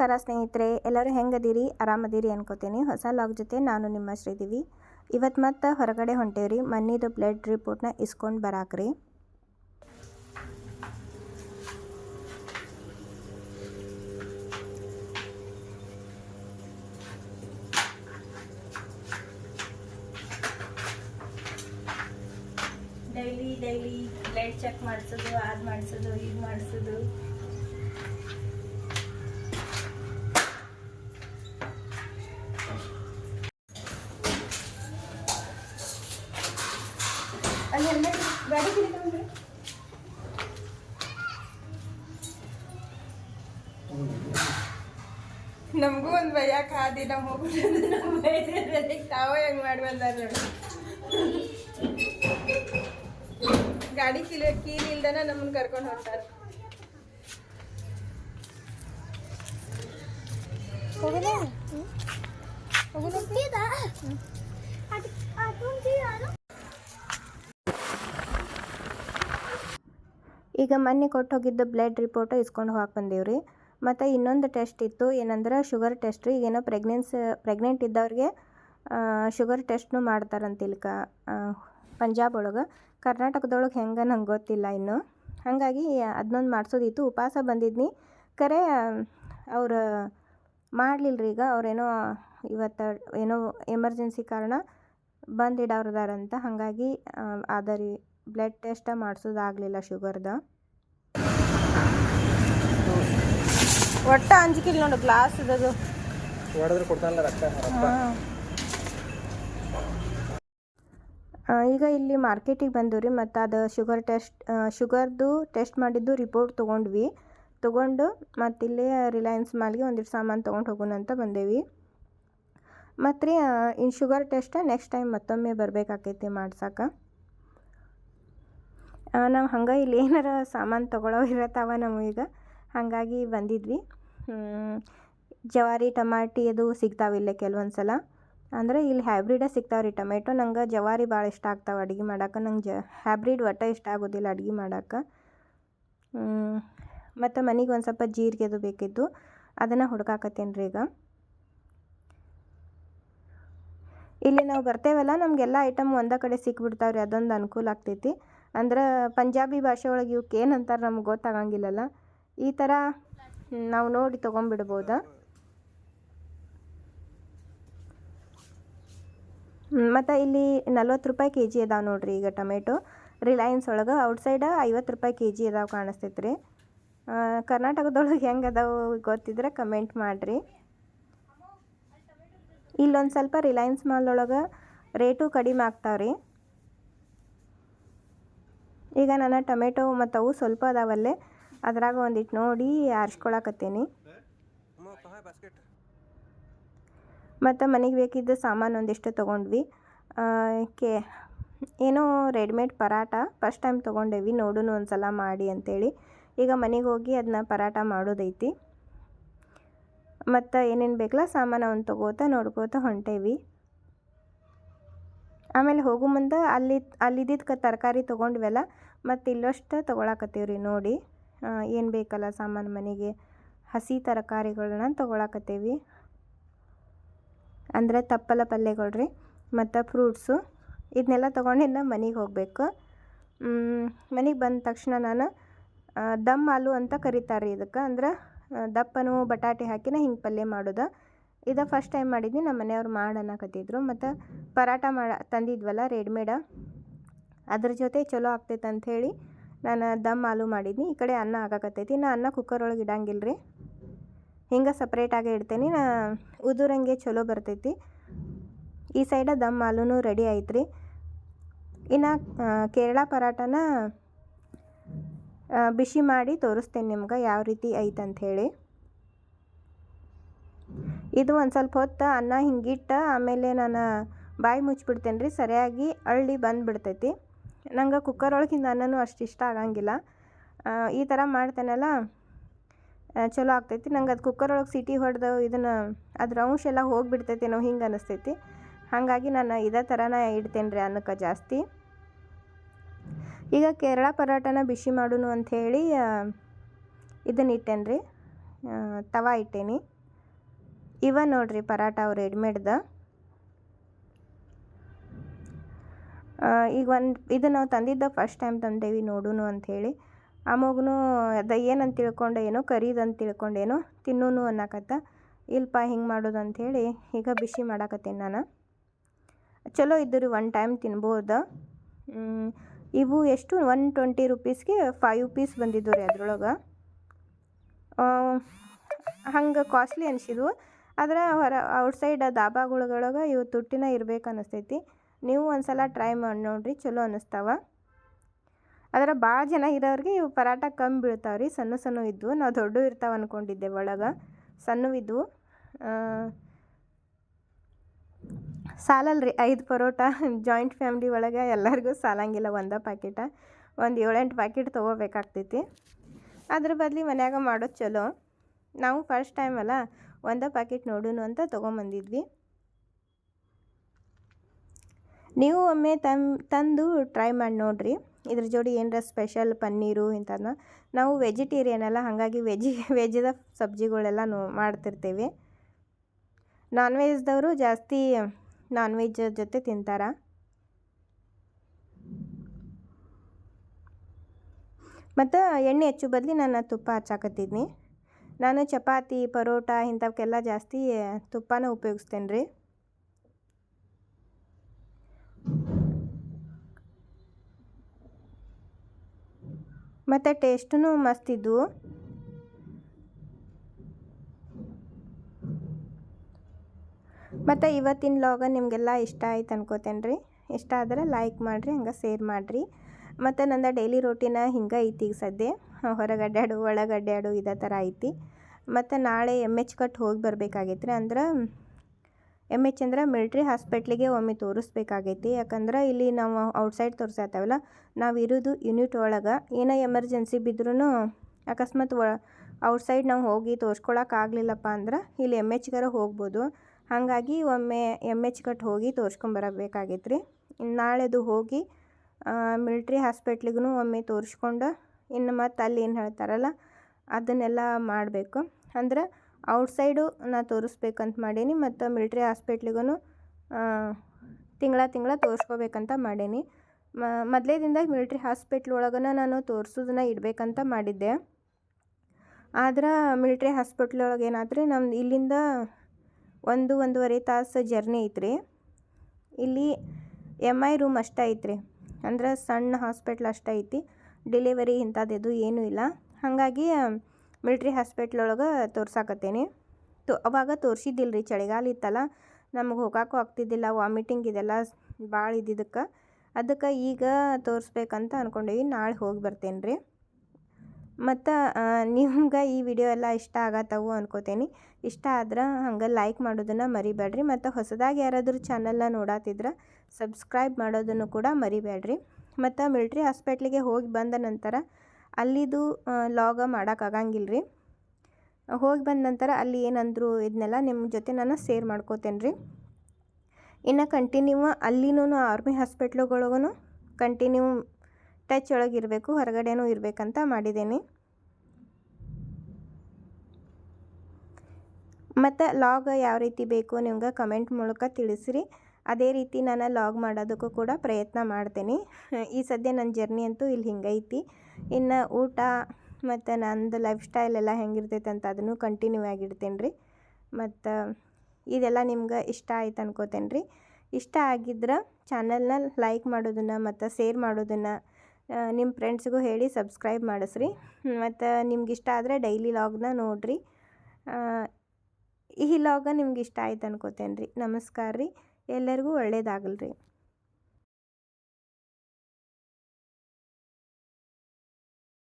ನಮಸ್ಕಾರ ಸ್ನೇಹಿತರೆ, ಎಲ್ಲರೂ ಹೆಂಗದೀರಿ? ಆರಾಮದೀರಿ ಅನ್ಕೋತೀನಿ. ಹೊಸ ಲಾಗ್ ಜೊತೆ ನಾನು ನಿಮ್ಮ ಶ್ರೀದೇವಿ. ಇವತ್ತು ಮತ್ತೆ ಹೊರಗಡೆ ಹೊಂಟೇವ್ರಿ. ಮನ್ನಿದು ಬ್ಲಡ್ ರಿಪೋರ್ಟ್ನ ಇಸ್ಕೊಂಡು ಬರಾಕ್ರಿ. ಡೈಲಿ ಡೈಲಿ ಬ್ಲಡ್ ಚೆಕ್ ಮಾಡಿಸೋದು, ಅದು ಮಾಡಿಸೋದು, ಇದು ಮಾಡಿಸೋದು. ನಮಗೂ ಒಂದು ಭಯ ಆದಿ ನಮ್ಮ ಹೋಗ್ಬಿಟ್ಟು ತಾವ ಹೆಂಗ್ ಮಾಡಿ ಬಂದಾರ ನೋಡಿ. ಗಾಡಿ ಕೀಲ ಕೀಲ್ ಇಲ್ದನ ನಮ್ಮನ್ನ ಕರ್ಕೊಂಡು ಹೊಂಟಾರ ಹೋಗಲೇ? ಈಗ ಮೊನ್ನೆ ಕೊಟ್ಟು ಹೋಗಿದ್ದ ಬ್ಲಡ್ ರಿಪೋರ್ಟ್ ಇಸ್ಕೊಂಡು ಹೋಗಕ್ಕೆ ಬಂದೀವ್ರಿ. ಮತ್ತು ಇನ್ನೊಂದು ಟೆಸ್ಟ್ ಇತ್ತು, ಏನಂದ್ರೆ ಶುಗರ್ ಟೆಸ್ಟ್ ರೀ. ಏನೋ ಪ್ರೆಗ್ನೆನ್ಸ್ ಪ್ರೆಗ್ನೆಂಟ್ ಇದ್ದವ್ರಿಗೆ ಶುಗರ್ ಟೆಸ್ಟ್ನು ಮಾಡ್ತಾರಂತ ಇಲ್ಕ ಪಂಜಾಬ್ ಒಳಗೆ. ಕರ್ನಾಟಕದೊಳಗೆ ಹೆಂಗೆ ನಂಗೆ ಗೊತ್ತಿಲ್ಲ ಇನ್ನು. ಹಾಗಾಗಿ ಅದನ್ನೊಂದು ಮಾಡಿಸೋದಿತ್ತು. ಉಪವಾಸ ಬಂದಿದ್ನಿ. ಕರೆ, ಅವ್ರು ರೀ ಈಗ. ಅವ್ರೇನೋ ಇವತ್ತು ಏನೋ ಎಮರ್ಜೆನ್ಸಿ ಕಾರಣ ಬಂದಿಡೋರ್ದಾರಂತ ಹಾಗಾಗಿ ಅದ ರೀ ಬ್ಲಡ್ ಟೆಸ್ಟ ಮಾಡಿಸೋದಾಗಲಿಲ್ಲ ಶುಗರ್ದ ಒಟ್ಟ ಅಂಜಿಕಿಲ್ ನೋಡು ಗ್ಲಾಸ್ ಇದದು ಹೊಡೆದ್ರೆ ಕೊಡ್ತಾನಲ್ಲ ರಕ್ತ ಈಗ ಇಲ್ಲಿ ಮಾರ್ಕೆಟಿಗೆ ಬಂದವ್ರಿ ಮತ್ತು ಅದು ಶುಗರ್ ಟೆಸ್ಟ್ ಶುಗರ್ದು ಟೆಸ್ಟ್ ಮಾಡಿದ್ದು ರಿಪೋರ್ಟ್ ತೊಗೊಂಡ್ವಿ. ತೊಗೊಂಡು ಮತ್ತು ಇಲ್ಲಿ ರಿಲಯನ್ಸ್ ಮಾಲ್ಗೆ ಒಂದಿಷ್ಟು ಸಾಮಾನು ತೊಗೊಂಡು ಹೋಗೋಣ ಅಂತ ಬಂದೇವಿ. ಮತ್ತು ರೀ ಇನ್ನು ಶುಗರ್ ಟೆಸ್ಟ್ ನೆಕ್ಸ್ಟ್ ಟೈಮ್ ಮತ್ತೊಮ್ಮೆ ಬರಬೇಕಾಕೈತಿ ಮಾಡ್ಸಕ್ಕೆ ನಾವು ಹಂಗೆ ಇಲ್ಲಿ ಏನಾರ ಸಾಮಾನು ತೊಗೊಳೋ ಇರತ್ತಾವ ನಮಗೀಗ ಹಾಗಾಗಿ ಬಂದಿದ್ವಿ. ಜವಾರಿ, ಟಮಾಟಿ ಅದು ಸಿಗ್ತಾವೆ ಇಲ್ಲೇ ಕೆಲವೊಂದು ಸಲ ಅಂದರೆ ಇಲ್ಲಿ ಹ್ಯಾಬ್ರಿಡೇ ಸಿಗ್ತಾವೆ ರೀ ಟೊಮೆಟೊ. ನಂಗೆ ಜವಾರಿ ಭಾಳ ಇಷ್ಟ ಆಗ್ತಾವೆ ಅಡುಗೆ ಮಾಡೋಕೆ. ನಂಗೆ ಜ ಹ್ಯಾಬ್ರಿಡ್ ಒಟ್ಟು ಇಷ್ಟ ಆಗೋದಿಲ್ಲ ಅಡುಗೆ ಮಾಡೋಕೆ. ಮತ್ತು ಮನೆಗೆ ಒಂದು ಸ್ವಲ್ಪ ಜೀರಿಗೆ ಅದು ಬೇಕಿತ್ತು. ಅದನ್ನು ಹುಡ್ಕಾಕತ್ತೇನೆ ರೀ ಈಗ. ಇಲ್ಲಿ ನಾವು ಬರ್ತೇವಲ್ಲ, ನಮಗೆಲ್ಲ ಐಟಮ್ ಒಂದೇ ಕಡೆ ಸಿಕ್ಬಿಡ್ತಾವ್ರಿ. ಅದೊಂದು ಅನುಕೂಲ ಆಗ್ತೈತಿ. ಅಂದ್ರೆ ಪಂಜಾಬಿ ಭಾಷೆ ಒಳಗೆ ಇವಕ್ಕೆ ಅಂತಾರೆ ನಮ್ಗೆ ಗೊತ್ತಾಗಂಗಿಲ್ಲಲ್ಲ. ಈ ಥರ ನಾವು ನೋಡಿ ತೊಗೊಂಬಿಡ್ಬೋದಾ. ಮತ್ತು ಇಲ್ಲಿ ನಲ್ವತ್ತು ರೂಪಾಯಿ ಕೆ ಜಿ ಅದಾವೆ ನೋಡ್ರಿ ಈಗ ಟೊಮೆಟೊ. ರಿಲಯನ್ಸ್ ಒಳಗೆ ಔಟ್ಸೈಡ ಐವತ್ತು ರೂಪಾಯಿ ಕೆ ಜಿ ಅದಾವೆ ಕಾಣಿಸ್ತೈತೆ ರೀ ಕರ್ನಾಟಕದೊಳಗೆ ಹೆಂಗೆ ಅದಾವೆ ಗೊತ್ತಿದ್ರೆ ಕಮೆಂಟ್ ಮಾಡಿರಿ. ಇಲ್ಲೊಂದು ಸ್ವಲ್ಪ ರಿಲಯನ್ಸ್ ಮಾಲ್ ಒಳಗೆ ರೇಟು ಕಡಿಮೆ ಆಗ್ತಾವ್ರಿ. ಈಗ ನನ್ನ ಟೊಮೆಟೊ ಮತ್ತು ಅವು ಸ್ವಲ್ಪ ಅದಾವಲ್ಲೇ. ಅದ್ರಾಗ ಒಂದಿಟ್ಟು ನೋಡಿ ಆರಿಸ್ಕೊಳಕತ್ತೀನಿ. ಮತ್ತು ಮನೆಗೆ ಬೇಕಿದ್ದ ಸಾಮಾನು ಒಂದಿಷ್ಟು ತೊಗೊಂಡ್ವಿ. ಕೆ, ಏನೋ ರೆಡಿಮೇಡ್ ಪರಾಟ. ಫಸ್ಟ್ ಟೈಮ್ ತೊಗೊಂಡೇವಿ ನೋಡೋಣ ಒಂದು ಸಲ ಮಾಡಿ ಅಂತೇಳಿ. ಈಗ ಮನೆಗೆ ಹೋಗಿ ಅದನ್ನ ಪರಾಟ ಮಾಡೋದೈತಿ. ಮತ್ತು ಏನೇನು ಬೇಕಲ್ಲ ಸಾಮಾನು ಅವ್ನು ತೊಗೋತ ನೋಡ್ಕೋತ ಹೊಂಟೇವಿ. ಆಮೇಲೆ ಹೋಗೋ ಮುಂದೆ ಅಲ್ಲಿ ಅಲ್ಲಿದ್ದಿದ್ದು ತರಕಾರಿ ತೊಗೊಂಡ್ವಲ್ಲ, ಮತ್ತು ಇಲ್ಲಷ್ಟು ರೀ ನೋಡಿ. ಏನು ಬೇಕಲ್ಲ ಸಾಮಾನು ಮನೆಗೆ. ಹಸಿ ತರಕಾರಿಗಳನ್ನ ತೊಗೊಳಕತ್ತೀವಿ. ಅಂದರೆ ತಪ್ಪಲ ಪಲ್ಯಗಳು ರೀ ಮತ್ತು ಫ್ರೂಟ್ಸು ಇದನ್ನೆಲ್ಲ ತೊಗೊಂಡಿಂದ ಮನೆಗೆ ಹೋಗಬೇಕು. ಮನೆಗೆ ಬಂದ ತಕ್ಷಣ ನಾನು ದಮ್ ಆಲೂ ಅಂತ ಕರೀತಾರೆ ರೀ ಇದಕ್ಕೆ. ಅಂದ್ರೆ ದಪ್ಪನು ಬಟಾಟೆ ಹಾಕಿನ ಹಿಂಗೆ ಪಲ್ಯ ಮಾಡೋದು. ಇದು ಫಸ್ಟ್ ಟೈಮ್ ಮಾಡಿದ್ನಿ ನಮ್ಮ ಮನೆಯವ್ರು ಮಾಡನ್ನಕತ್ತಿದ್ರು ಮತ್ತು ಪರಾಟ ಮಾಡ, ತಂದಿದ್ವಲ್ಲ ರೆಡಿಮೇಡ. ಅದ್ರ ಜೊತೆ ಚಲೋ ಆಗ್ತೈತೆ ಅಂಥೇಳಿ ನಾನು ದಮ್ ಆಲು ಮಾಡಿದ್ನಿ. ಈ ಕಡೆ ಅನ್ನ ಆಗಾಕತ್ತೈತಿ. ನಾ ಅನ್ನ ಕುಕ್ಕರ್ ಒಳಗೆ ಇಡಂಗಿಲ್ಲ ರೀ ಹಿಂಗೆ ಸಪ್ರೇಟಾಗೆ ಇಡ್ತೇನೆ. ನಾ ಉದುರಂಗೆ ಚಲೋ ಬರ್ತೈತಿ. ಈ ಸೈಡ ದಮ್ ಆಲೂನು ರೆಡಿ ಆಯ್ತು ರೀ ಇನ್ನು ಕೇರಳ ಪರಾಟನ ಬಿಸಿ ಮಾಡಿ ತೋರಿಸ್ತೇನೆ ನಿಮ್ಗೆ ಯಾವ ರೀತಿ ಐತೆ ಅಂಥೇಳಿ ಇದು ಒಂದು ಸ್ವಲ್ಪ ಹೊತ್ತು ಅನ್ನ ಹಿಂಗಿಟ್ಟು ಆಮೇಲೆ ನಾನು ಬಾಯಿ ಮುಚ್ಚಿಬಿಡ್ತೇನೆ ರೀ ಸರಿಯಾಗಿ ಅಳ್ಳಿ ಬಂದುಬಿಡ್ತೈತಿ. ನಂಗೆ ಕುಕ್ಕರ್ ಒಳಗಿಂದ ಅನ್ನನೂ ಅಷ್ಟು ಇಷ್ಟ ಆಗಂಗಿಲ್ಲ. ಈ ಥರ ಮಾಡ್ತೇನಲ್ಲ ಚಲೋ ಆಗ್ತೈತಿ. ನಂಗೆ ಅದು ಕುಕ್ಕರ್ ಒಳಗೆ ಸಿಟಿ ಹೊಡೆದು ಇದನ್ನು ಅದ್ರ ಅಂಶ ಎಲ್ಲ ಹೋಗಿಬಿಡ್ತೈತೇನೋ ಹಿಂಗೆ ಅನ್ನಿಸ್ತೈತಿ ಹಾಗಾಗಿ ನಾನು ಇದೇ ಥರನ ಇಡ್ತೇನೆ ರೀ ಅನ್ನಕ್ಕೆ ಜಾಸ್ತಿ. ಈಗ ಕೇರಳ ಪರೋಟನ ಬಿಸಿ ಮಾಡೋಣ ಅಂಥೇಳಿ ಇದನ್ನ ಇಟ್ಟೇನೆ ರೀ ತವಾ ಇಟ್ಟೇನಿ. ಇವ ನೋಡ್ರಿ ಪರಾಟ ಅವು ರೆಡಿಮೇಡ್ದ ಈಗ ಒಂದು ಇದು ನಾವು ತಂದಿದ್ದ ಫಸ್ಟ್ ಟೈಮ್ ತಂದೇವಿ ನೋಡುನು ಅಂಥೇಳಿ ಆ ಮಗುನು ಅದ ಏನಂತ ತಿಳ್ಕೊಂಡು, ಏನೋ ಕರೀದು ಅಂತ ತಿಳ್ಕೊಂಡೇನೋ ತಿನ್ನೂನು ಅನ್ನಕತ್ತ. ಇಲ್ಪ ಹಿಂಗೆ ಮಾಡೋದು ಅಂಥೇಳಿ ಈಗ ಬಿಸಿ ಮಾಡಾಕತ್ತೀನಿ ನಾನು. ಚಲೋ ಇದ್ದು ರೀ ಒನ್ ಟೈಮ್ ತಿನ್ಬೋದು ಇವು ಎಷ್ಟು ಒನ್ ಟ್ವೆಂಟಿ ರುಪೀಸ್ಗೆ ಫೈವ್ ಪೀಸ್ ಬಂದಿದ್ದು ರೀ ಅದ್ರೊಳಗೆ. ಹಂಗೆ ಕಾಸ್ಟ್ಲಿ ಅನಿಸಿದ್ವು. ಆದ್ರೆ ಹೊರ ಔಟ್ಸೈಡ್ ದಾಬಾಗಳ್ಗೊಳಗೆ ಇವು ತುಟ್ಟಿನ ಇರ್ಬೇಕು ಅನಿಸ್ತೈತಿ. ನೀವು ಒಂದು ಸಲ ಟ್ರೈ ಮಾಡಿ ನೋಡಿರಿ, ಚಲೋ ಅನ್ನಿಸ್ತಾವ ಆದ್ರೆ ಭಾಳ ಜನ ಇರೋರಿಗೆ ಇವು ಪರಾಟ ಕಮ್ಮಿ ಬೀಳ್ತಾವೆ ರೀ ಸಣ್ಣ ಸಣ್ಣ ಇದ್ವು. ನಾವು ದೊಡ್ಡ ಇರ್ತಾವೆ ಅಂದ್ಕೊಂಡಿದ್ದೆ ಒಳಗೆ. ಸಣ್ಣವಿದ್ವು ಸಾಲಲ್ಲ ರೀ ಐದು ಪರೋಟ ಜಾಯಿಂಟ್ ಫ್ಯಾಮ್ಲಿ ಒಳಗೆ ಎಲ್ಲರಿಗೂ ಸಾಲಂಗಿಲ್ಲ ಒಂದೇ ಪ್ಯಾಕೆಟ ಒಂದು ಏಳೆಂಟು ಪ್ಯಾಕೆಟ್ ತೊಗೋಬೇಕಾಗ್ತೈತಿ. ಅದ್ರ ಬದಲಿ ಮನ್ಯಾಗ ಮಾಡೋದು ಚಲೋ. ನಾವು ಫಸ್ಟ್ ಟೈಮ್ ಅಲ್ಲ ಒಂದೇ ಪ್ಯಾಕೆಟ್ ನೋಡೋಣ ಅಂತ ತೊಗೊಂಬಂದಿದ್ವಿ. ನೀವು ಒಮ್ಮೆ ತಂದು ಟ್ರೈ ಮಾಡಿ ನೋಡಿರಿ. ಇದ್ರ ಜೋಡಿ ಏನರ ಸ್ಪೆಷಲ್ ಪನ್ನೀರು ಇಂಥದನ್ನ ನಾವು ವೆಜಿಟೇರಿಯನ್ ಅಲ್ಲ, ಹಾಗಾಗಿ ವೆಜಿ ವೆಜ್ದ ಸಬ್ಜಿಗಳೆಲ್ಲ ನೋ, ಮಾಡ್ತಿರ್ತೀವಿ. ನಾನ್ ವೆಜ್ದವರು ಜಾಸ್ತಿ ನಾನ್ ವೆಜ್ ಜೊತೆ ತಿಂತಾರೆ. ಮತ್ತು ಎಣ್ಣೆ ಹೆಚ್ಚು ಬದಲಿ ನಾನು ತುಪ್ಪ ಹಚ್ಚಾಕತ್ತಿದ್ನಿ. ನಾನು ಚಪಾತಿ, ಪರೋಟ ಇಂಥವಕ್ಕೆಲ್ಲ ಜಾಸ್ತಿ ತುಪ್ಪನ ಉಪಯೋಗಿಸ್ತೇನೆ ರೀ. ಮತ್ತು ಟೇಸ್ಟೂ ಮಸ್ತ್ ಇದ್ವು ಮತ್ತು ಇವತ್ತಿನ ಲಾಗ ನಿಮಗೆಲ್ಲ ಇಷ್ಟ ಆಯ್ತು ಅನ್ಕೋತೇನೆ ರೀ. ಇಷ್ಟ ಆದ್ರೆ ಲೈಕ್ ಮಾಡಿರಿ, ಹಂಗೆ ಶೇರ್ ಮಾಡಿರಿ. ಮತ್ತು ನಂದು ಡೈಲಿ ರೋಟೀನ ಹಿಂಗೆ ಐತಿ ಈಗ ಸದ್ಯ. ಹೊರಗೆ ಆಡು ಒಳಗೆ ಆಡು, ಇದೇ ಥರ ಐತಿ. ಮತ್ತು ನಾಳೆ ಎಂ ಎಚ್ ಕಟ್ ಹೋಗಿ ಬರಬೇಕಾಗೈತೆ ರೀ ಅಂದ್ರೆ ಎಂ ಎಚ್ ಅಂದ್ರೆ ಮಿಲ್ಟ್ರಿ ಹಾಸ್ಪಿಟ್ಲಿಗೆ ಒಮ್ಮೆ ತೋರಿಸ್ಬೇಕಾಗೈತಿ. ಯಾಕಂದ್ರೆ ಇಲ್ಲಿ ನಾವು ಔಟ್ಸೈಡ್ ತೋರಿಸತ್ತವಲ್ಲ ನಾವು ಇರೋದು ಯೂನಿಟ್ ಒಳಗೆ. ಏನೋ ಎಮರ್ಜೆನ್ಸಿ ಬಿದ್ರೂ ಅಕಸ್ಮಾತ್ ಒ, ಔಟ್ಸೈಡ್ ನಾವು ಹೋಗಿ ತೋರ್ಸ್ಕೊಳಕ್ಕೆ ಆಗಲಿಲ್ಲಪ್ಪ ಅಂದ್ರೆ ಇಲ್ಲಿ ಎಂ ಎಚ್ಗಾರ ಹೋಗ್ಬೋದು. ಹಾಗಾಗಿ ಒಮ್ಮೆ ಎಂ ಎಚ್ ಕಟ್ ಹೋಗಿ ತೋರಿಸ್ಕೊಂಬರಬೇಕಾಗೈತೆ ರೀ ನಾಳೆದು ಹೋಗಿ ಮಿಲ್ಟ್ರಿ ಹಾಸ್ಪಿಟ್ಲಿಗೂ ಒಮ್ಮೆ ತೋರಿಸ್ಕೊಂಡು ಇನ್ನು ಮತ್ತು ಅಲ್ಲಿ ಏನು ಹೇಳ್ತಾರಲ್ಲ, ಅದನ್ನೆಲ್ಲ ಮಾಡಬೇಕು. ಅಂದ್ರೆ ಔಟ್ಸೈಡು ನಾ ತೋರಿಸ್ಬೇಕಂತ ಮಾಡೀನಿ ಮತ್ತು ಮಿಲ್ಟ್ರಿ ಹಾಸ್ಪಿಟ್ಲಿಗೂ ತಿಂಗಳ ತಿಂಗಳ ತೋರಿಸ್ಕೋಬೇಕಂತ ಮಾಡೀನಿ. ಮೊದಲೇದಿಂದ ಮಿಲ್ಟ್ರಿ ಹಾಸ್ಪಿಟ್ಲ್ ಒಳಗನ ನಾನು ತೋರಿಸೋದನ್ನ ಇಡಬೇಕಂತ ಮಾಡಿದ್ದೆ. ಆದ್ರೆ ಮಿಲ್ಟ್ರಿ ಹಾಸ್ಪಿಟ್ಲ್ ಒಳಗೆ ಏನಾದ್ರಿ ನಮ್ದು ಇಲ್ಲಿಂದ ಒಂದು, ಒಂದೂವರೆ ತಾಸು ಜರ್ನಿ ಐತ್ರಿ. ಇಲ್ಲಿ ಎಂ ಐ ರೂಮ್ ಅಷ್ಟೇ ಐತ್ರಿ. ಅಂದ್ರೆ ಸಣ್ಣ ಹಾಸ್ಪಿಟ್ಲ್ ಅಷ್ಟೈತಿ ಡೆಲಿವರಿ ಇಂಥದ್ದು ಏನೂ ಇಲ್ಲ. ಹಾಗಾಗಿ, ಮಿಲ್ಟ್ರಿ ಹಾಸ್ಪಿಟ್ಲ್ ಒಳಗೆ ತೋರ್ಸಾಕತ್ತೇನೆ. ತೊ, ಅವಾಗ ತೋರಿಸಿದ್ದಿಲ್ಲ ರೀ ಚಳಿಗಾಲ ಇತ್ತಲ್ಲ, ನಮಗೆ ಹೋಗೋಕ್ಕೂ ಆಗ್ತಿದ್ದಿಲ್ಲ, ವಾಮಿಟಿಂಗ್ ಇದೆಲ್ಲ ಭಾಳ ಇದ್ದಿದ್ದಕ್ಕೆ. ಅದಕ್ಕೆ ಈಗ ತೋರಿಸ್ಬೇಕಂತ ಅಂದ್ಕೊಂಡೀವಿ ನಾಳೆ ಹೋಗಿ ಬರ್ತೇನೆ ರೀ ಮತ್ತು ನಿಮ್ಗೆ ಈ ವಿಡಿಯೋ ಎಲ್ಲ ಇಷ್ಟ ಆಗತ್ತವು ಅನ್ಕೋತೀನಿ. ಇಷ್ಟ ಆದ್ರೆ ಹಂಗೆ ಲೈಕ್ ಮಾಡೋದನ್ನು ಮರಿಬೇಡ್ರಿ. ಮತ್ತು ಹೊಸದಾಗಿ ಯಾರಾದರೂ ಚಾನಲ್ನ ನೋಡತ್ತಿದ್ರೆ ಸಬ್ಸ್ಕ್ರೈಬ್ ಮಾಡೋದನ್ನು ಕೂಡ ಮರಿಬೇಡ್ರಿ. ಮತ್ತು ಮಿಲ್ಟ್ರಿ ಹಾಸ್ಪಿಟ್ಲಿಗೆ ಹೋಗಿ ಬಂದ ನಂತರ ಅಲ್ಲಿದು ಲಾಗ ಮಾಡೋಕ್ಕಾಗಂಗಿಲ್ಲ ರೀ ಹೋಗಿ ಬಂದ ನಂತರ ಅಲ್ಲಿ ಏನಂದ್ರು ಇದನ್ನೆಲ್ಲ ನಿಮ್ಮ ಜೊತೆ ನಾನು ಸೇರ್ ಮಾಡ್ಕೋತೇನೆ ರೀ ಇನ್ನು ಕಂಟಿನ್ಯೂ ಅಲ್ಲಿನೂ ಆರ್ಮಿ ಹಾಸ್ಪಿಟ್ಲುಗಳಿಗೂ ಕಂಟಿನ್ಯೂ ಟಚ್ ಒಳಗೆ ಇರಬೇಕು, ಹೊರಗಡೆನೂ ಇರಬೇಕಂತ ಮಾಡಿದ್ದೀನಿ ಮತ್ತು ಲಾಗ್ ಯಾವ ರೀತಿ ಬೇಕು ನಿಮ್ಗೆ ಕಮೆಂಟ್ ಮೂಲಕ ತಿಳಿಸಿರಿ. ಅದೇ ರೀತಿ ನಾನು ಲಾಗ್ ಮಾಡೋದಕ್ಕೂ ಕೂಡ ಪ್ರಯತ್ನ ಮಾಡ್ತೀನಿ. ಈ ಸದ್ಯ ನನ್ನ ಜರ್ನಿ ಅಂತೂ ಇಲ್ಲಿ ಹಿಂಗೈತಿ. ಇನ್ನು ಊಟ ಮತ್ತು ನಂದು ಲೈಫ್ ಸ್ಟೈಲ್ ಎಲ್ಲ ಹೆಂಗಿರ್ತೈತೆ ಅಂತ ಅದನ್ನು ಕಂಟಿನ್ಯೂ ಆಗಿಡ್ತೇನೆ ರೀ. ಮತ್ತು ಇದೆಲ್ಲ ನಿಮ್ಗೆ ಇಷ್ಟ ಆಯ್ತು ಅನ್ಕೋತೇನೆ ರೀ. ಇಷ್ಟ ಆಗಿದ್ರೆ ಚಾನಲ್ನ ಲೈಕ್ ಮಾಡೋದನ್ನು ಮತ್ತು ಶೇರ್ ಮಾಡೋದನ್ನು ನಿಮ್ಮ ಫ್ರೆಂಡ್ಸ್ಗೂ ಹೇಳಿ ಸಬ್ಸ್ಕ್ರೈಬ್ ಮಾಡಿಸ್ರಿ. ಮತ್ತು ನಿಮ್ಗೆ ಇಷ್ಟ ಆದರೆ ಡೈಲಿ ಲಾಗ್ನ ನೋಡಿರಿ. ಈ ಲಾಗ ನಿಮ್ಗೆ ಇಷ್ಟ ಆಯ್ತು ಅನ್ಕೋತೇನೆ ರೀ. ನಮಸ್ಕಾರ ರೀ. ಎಲ್ಲರಿಗೂ ಒಳ್ಳೇದಾಗಲಿ ರೀ.